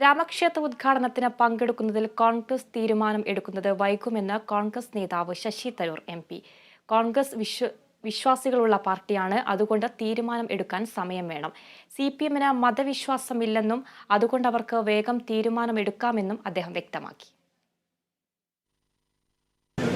രാമക്ഷേത്ര ഉദ്ഘാടനത്തിന് പങ്കെടുക്കുന്നതിൽ കോൺഗ്രസ് തീരുമാനം എടുക്കുന്നത് വൈകുമെന്ന് കോൺഗ്രസ് നേതാവ് Shashi Tharoor M P. Congress വിശ്വ വിശ്വാസികളുള്ള പാർട്ടിയാണ്. അതുകൊണ്ട് തീരുമാനം എടുക്കാൻ സമയം വേണം. സി പി എമ്മിന് മതവിശ്വാസമില്ലെന്നും അതുകൊണ്ട് അവർക്ക് വേഗം തീരുമാനമെടുക്കാമെന്നും അദ്ദേഹം വ്യക്തമാക്കി.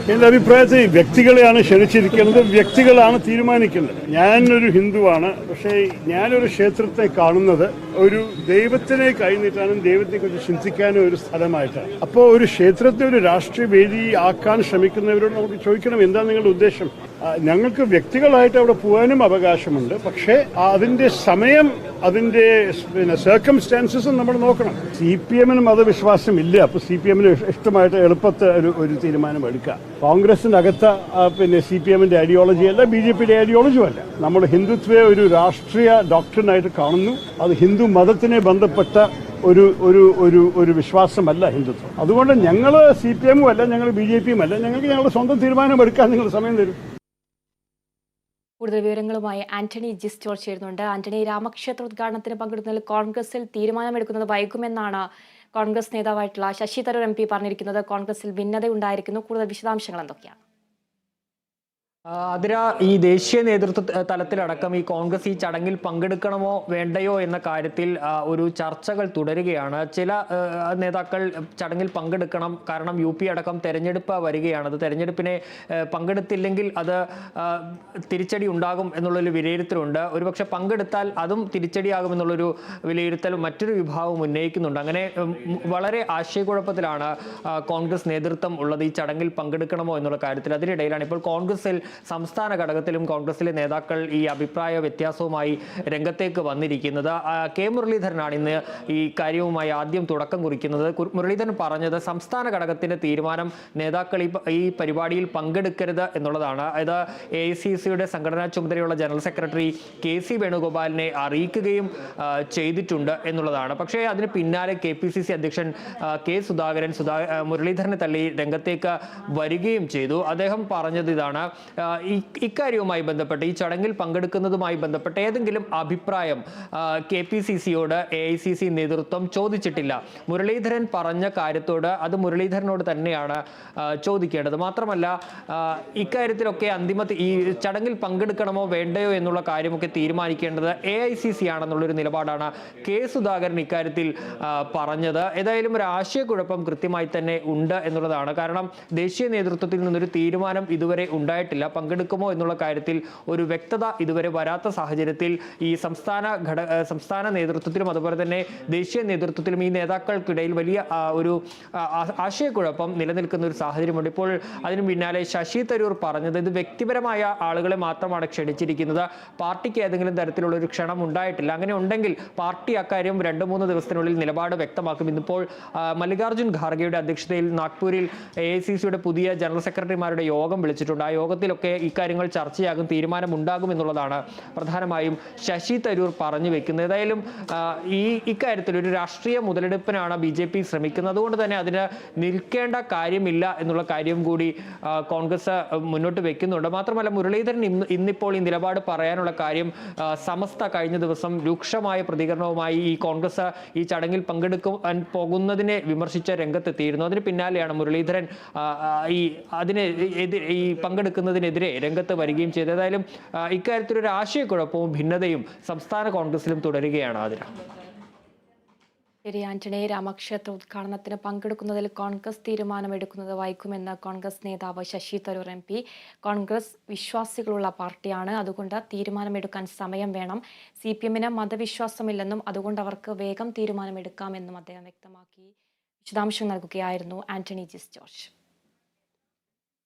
എന്റെ അഭിപ്രായത്തിൽ വ്യക്തികളെയാണ് ക്ഷണിച്ചിരിക്കുന്നത്. വ്യക്തികളാണ് തീരുമാനിക്കുന്നത്. ഞാനൊരു ഹിന്ദുവാണ്. പക്ഷേ ഞാനൊരു ക്ഷേത്രത്തെ കാണുന്നത് ഒരു ദൈവത്തിനെ കൈനീട്ടാനും ദൈവത്തെക്കുറിച്ച് ചിന്തിക്കാനും ഒരു സ്ഥലമായിട്ടാണ്. അപ്പോൾ ഒരു ക്ഷേത്രത്തെ ഒരു രാഷ്ട്രീയ വേദി ആക്കാൻ ശ്രമിക്കുന്നവരോട് നമുക്ക് ചോദിക്കണം. എന്താണ് നിങ്ങളുടെ ഉദ്ദേശം? ഞങ്ങൾക്ക് വ്യക്തികളായിട്ട് അവിടെ പോകാനും അവകാശമുണ്ട്. പക്ഷേ അതിന്റെ സമയം അതിന്റെ പിന്നെ സർക്കംസ്റ്റാൻസസും നമ്മൾ നോക്കണം. സി പി എമ്മിന് മതവിശ്വാസം ഇല്ല അപ്പൊ സി പി എമ്മിന് ഇഷ്ടമായിട്ട് എളുപ്പത്തെ ഒരു ഒരു തീരുമാനം എടുക്കാം. കോൺഗ്രസിനകത്ത് ആ, പിന്നെ സി പി എമ്മിന്റെ ഐഡിയോളജി അല്ല ബി ജെ പിയുടെ ഐഡിയോളജിയും അല്ല. നമ്മൾ ഹിന്ദുത്വയെ ഒരു രാഷ്ട്രീയ ഡോക്ടറിനായിട്ട് കാണുന്നു. അത് ഹിന്ദു മതത്തിനെ ബന്ധപ്പെട്ട ഒരു ഒരു ഒരു ഒരു വിശ്വാസമല്ല ഹിന്ദുത്വം. അതുകൊണ്ട് ഞങ്ങൾ സി പി എമ്മും അല്ല ഞങ്ങൾ ബി ജെ പിയും അല്ല ഞങ്ങൾക്ക് ഞങ്ങളുടെ സ്വന്തം തീരുമാനം എടുക്കാൻ നിങ്ങൾ സമയം തരും. കൂടുതൽ വിവരങ്ങളുമായി ആന്റണി ജിസ് ജോർജ് ചേരുന്നുണ്ട്. ആന്റണി രാമക്ഷേത്ര ഉദ്ഘാടനത്തിന് പങ്കെടുക്കുന്നതിൽ കോൺഗ്രസിൽ തീരുമാനമെടുക്കുന്നത് വൈകുമെന്നാണ് കോൺഗ്രസ് നേതാവായിട്ടുള്ള ശശി തരൂർ എം പി പറഞ്ഞിരിക്കുന്നത്. കോൺഗ്രസിൽ ഭിന്നതയുണ്ടായിരിക്കുന്നു. കൂടുതൽ വിശദാംശങ്ങൾ എന്തൊക്കെയാണ്? അതിര ഈ ദേശീയ നേതൃത്വ തലത്തിലടക്കം ഈ കോൺഗ്രസ് ഈ ചടങ്ങിൽ പങ്കെടുക്കണമോ വേണ്ടയോ എന്ന കാര്യത്തിൽ ഒരു ചർച്ചകൾ തുടരുകയാണ്. ചില നേതാക്കൾ ചടങ്ങിൽ പങ്കെടുക്കണം. കാരണം യു പി അടക്കം തെരഞ്ഞെടുപ്പ് വരികയാണ്. അത് തെരഞ്ഞെടുപ്പിനെ പങ്കെടുത്തില്ലെങ്കിൽ അത് തിരിച്ചടി ഉണ്ടാകും എന്നുള്ളൊരു വിലയിരുത്തലുണ്ട്. ഒരുപക്ഷെ പങ്കെടുത്താൽ അതും തിരിച്ചടിയാകും എന്നുള്ളൊരു വിലയിരുത്തൽ മറ്റൊരു വിഭാഗം ഉന്നയിക്കുന്നുണ്ട്. അങ്ങനെ വളരെ ആശയക്കുഴപ്പത്തിലാണ് കോൺഗ്രസ് നേതൃത്വം ഉള്ളത് ഈ ചടങ്ങിൽ പങ്കെടുക്കണമോ എന്നുള്ള കാര്യത്തിൽ. അതിനിടയിലാണ് ഇപ്പോൾ കോൺഗ്രസിൽ സംസ്ഥാന ഘടകത്തിലും കോൺഗ്രസിലെ നേതാക്കൾ ഈ അഭിപ്രായ വ്യത്യാസവുമായി രംഗത്തേക്ക് വന്നിരിക്കുന്നത്. കെ മുരളീധരനാണ് ഇന്ന് ഈ കാര്യവുമായി ആദ്യം തുടക്കം കുറിക്കുന്നത്. മുരളീധരൻ പറഞ്ഞത് സംസ്ഥാന ഘടകത്തിന്റെ തീരുമാനം നേതാക്കൾ ഈ പരിപാടിയിൽ പങ്കെടുക്കരുത് എന്നുള്ളതാണ്. അതായത് എ സി സിയുടെ സംഘടനാ ചുമതലയുള്ള ജനറൽ സെക്രട്ടറി കെ സി വേണുഗോപാലിനെ അറിയിക്കുകയും ചെയ്തിട്ടുണ്ട് എന്നുള്ളതാണ്. പക്ഷേ അതിന് പിന്നാലെ കെ പി സി സി അധ്യക്ഷൻ കെ സുധാകരൻ സുധാ മുരളീധരനെ തള്ളി രംഗത്തേക്ക് വരികയും ചെയ്തു. അദ്ദേഹം പറഞ്ഞത് ഇതാണ് ഇക്കാര്യവുമായി ബന്ധപ്പെട്ട് ഈ ചടങ്ങിൽ പങ്കെടുക്കുന്നതുമായി ബന്ധപ്പെട്ട് ഏതെങ്കിലും അഭിപ്രായം കെ പി സി സിയോട് എ ഐ സി സി നേതൃത്വം ചോദിച്ചിട്ടില്ല. മുരളീധരൻ പറഞ്ഞ കാര്യത്തോട് അത് മുരളീധരനോട് തന്നെയാണ് ചോദിക്കേണ്ടത്. മാത്രമല്ല ഇക്കാര്യത്തിലൊക്കെ അന്തിമ ഈ ചടങ്ങിൽ പങ്കെടുക്കണമോ വേണ്ടയോ എന്നുള്ള കാര്യമൊക്കെ തീരുമാനിക്കേണ്ടത് എ ഐ സി സി ആണെന്നുള്ളൊരു നിലപാടാണ് കെ സുധാകരൻ ഇക്കാര്യത്തിൽ പറഞ്ഞത്. ഏതായാലും ഒരു ആശയക്കുഴപ്പം കൃത്യമായി തന്നെ ഉണ്ട് എന്നുള്ളതാണ്. കാരണം ദേശീയ നേതൃത്വത്തിൽ നിന്നൊരു തീരുമാനം ഇതുവരെ ഉണ്ടായിട്ടില്ല. പങ്കെടുക്കുമോ എന്നുള്ള കാര്യത്തിൽ ഒരു വ്യക്തത ഇതുവരെ വരാത്ത സാഹചര്യത്തിൽ ഈ സംസ്ഥാന ഘട സംസ്ഥാന നേതൃത്വത്തിലും അതുപോലെ തന്നെ ദേശീയ നേതൃത്വത്തിലും ഈ നേതാക്കൾക്കിടയിൽ വലിയ ഒരു ആശയക്കുഴപ്പം നിലനിൽക്കുന്ന ഒരു സാഹചര്യമുണ്ട്. ഇപ്പോൾ അതിനു പിന്നാലെ ശശി തരൂർ പറഞ്ഞത് ഇത് വ്യക്തിപരമായ ആളുകളെ മാത്രമാണ് ക്ഷണിച്ചിരിക്കുന്നത്. പാർട്ടിക്ക് ഏതെങ്കിലും തരത്തിലുള്ള ഒരു ക്ഷണം ഉണ്ടായിട്ടില്ല. അങ്ങനെ ഉണ്ടെങ്കിൽ പാർട്ടി അക്കാര്യം രണ്ട് മൂന്ന് ദിവസത്തിനുള്ളിൽ നിലപാട് വ്യക്തമാക്കും. ഇന്നിപ്പോൾ മല്ലികാർജുൻ ഖാർഗെയുടെ അധ്യക്ഷതയിൽ നാഗ്പൂരിൽ എ പുതിയ ജനറൽ സെക്രട്ടറിമാരുടെ യോഗം വിളിച്ചിട്ടുണ്ട്. ആ യോഗത്തിലൊക്കെ ഇക്കാര്യങ്ങൾ ചർച്ചയാകും തീരുമാനമുണ്ടാകും എന്നുള്ളതാണ് പ്രധാനമായും ശശി തരൂർ പറഞ്ഞു വെക്കുന്നത്. ഏതായാലും ഈ ഇക്കാര്യത്തിൽ ഒരു രാഷ്ട്രീയ മുതലെടുപ്പിനാണ് ബി ജെ പി ശ്രമിക്കുന്നത്. അതുകൊണ്ട് തന്നെ അതിന് നിൽക്കേണ്ട കാര്യമില്ല എന്നുള്ള കാര്യം കൂടി കോൺഗ്രസ് മുന്നോട്ട് വെക്കുന്നുണ്ട്. മാത്രമല്ല മുരളീധരൻ ഇന്ന് ഇന്നിപ്പോൾ ഈ നിലപാട് പറയാനുള്ള കാര്യം സമസ്ത കഴിഞ്ഞ ദിവസം രൂക്ഷമായ പ്രതികരണവുമായി ഈ കോൺഗ്രസ് ഈ ചടങ്ങിൽ പങ്കെടുക്കാൻ പോകുന്നതിനെ വിമർശിച്ച രംഗത്തെത്തിയിരുന്നു. അതിന് പിന്നാലെയാണ് മുരളീധരൻ ഈ അതിനെ ഈ ഈ പങ്കെടുക്കുന്നതിനെതിരെ രംഗത്ത് വരികയും ചെയ്തു. ഏതായാലും ഇക്കാര്യത്തിൽ ഒരു ആശയക്കുഴപ്പവും ഭിന്നതയും സംസ്ഥാന കോൺഗ്രസിലും തുടരുകയാണ് ആതിര. ശരി ആന്റണി രാമക്ഷേത്ര ഉദ്ഘാടനത്തിന് പങ്കെടുക്കുന്നതിൽ കോൺഗ്രസ് തീരുമാനമെടുക്കുന്നത് വായിക്കുമെന്ന് കോൺഗ്രസ് നേതാവ് Shashi Tharoor M P. Congress വിശ്വാസികളുള്ള പാർട്ടിയാണ്. അതുകൊണ്ട് തീരുമാനമെടുക്കാൻ സമയം വേണം. സി പി എമ്മിന് മതവിശ്വാസമില്ലെന്നും അതുകൊണ്ട് അവർക്ക് വേഗം തീരുമാനമെടുക്കാമെന്നും അദ്ദേഹം വ്യക്തമാക്കി. വിശദാംശം നൽകുകയായിരുന്നു ആന്റണി ജിസ് ജോർജ്.